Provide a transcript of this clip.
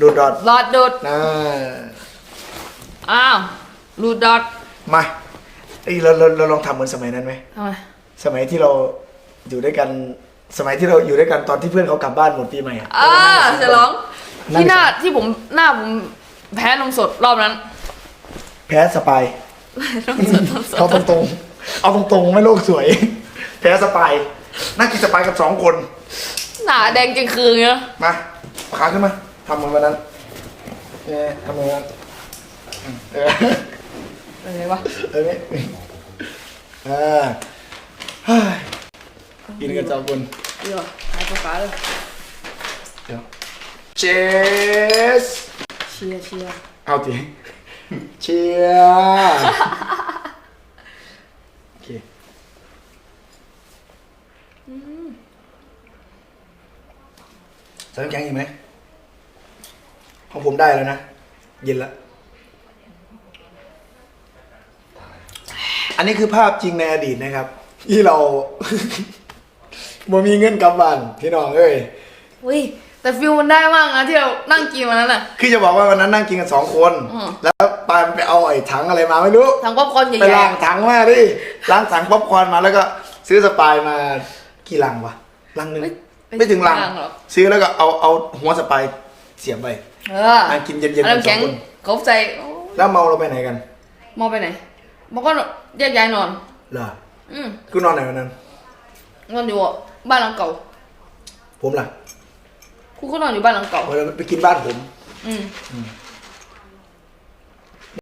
ดูดดอดหลอดดูดนะอ้าวรูดดอทมาเอ้ยเราเราเราลองทำเหมือนสมัยนั้นไหม ทำไมสมัยที่เราอยู่ด้วยกัน สมัยที่เราอยู่ด้วยกันตอนที่เพื่อนเขากลับบ้านหมดปีใหม่อะอ่าจะร้องนั่งที่หน้าที่ผมหน้าผมแพ้นมสดรอบนั้น แพ้สปายนมสดนมสเอาดตรงๆ เอาตรงๆ ไม่โลกสวย แพ้สปายนั่งกินสปายกับสองคน หนาแดงจริงคือเงี้ยมาเอาขาขึ้นมา ทำเหมือนวันนั้นเนี่ยทำเหมือนวันนั้นอืมเอออะไรวะเออเนี่ยเออเฮ้ยกินกันสองคนเดี๋ยวหายฟ้าเลยเดี๋ยวเชสเชียร์เชียร์เอาทีเชียร์โอเคใส่น้ำแข็งอีกไหม ของผมได้แล้วนะ เย็นแล้วอันนี้คือภาพจริงในอดีตนะครับ ที่เรา บ่มีเงินกลับบ้านพี่น้องเอ้ย อุ้ยแต่ฟิลมันได้มากนะที่เรานั่งกินวันนั้นน่ะ คือจะบอกว่าวันนั้นนั่งกินกันสองคน อืม แล้วปานไปเอาไอ้ถังอะไรมาไม่รู้ทางป๊อปคอร์นใหไปญ่ล้างถังมาดิล้างถังป๊อปคอร์นมาแล้วก็ซื้อสปายมากี่ลังวะลังหนึ่งไม่ถึงลัง หรอกซื้อแล้วก็เอาเอาหัวสปาย เสียบไปเออนั่งกินเย็นๆกันน้ำสอแข็งงคนเขาใจโอ้แล้วเมาเราไปไหนกันมองไปไหนมันก็แยกย้ายนอน เหรออืมกูนอนไหนวันนั้น นอนอยู่บ้านหลังเก่าผมล่ะคุณก็นอนอยู่บ้านหลังเก่า เราไปกินบ้านผม อืมอืม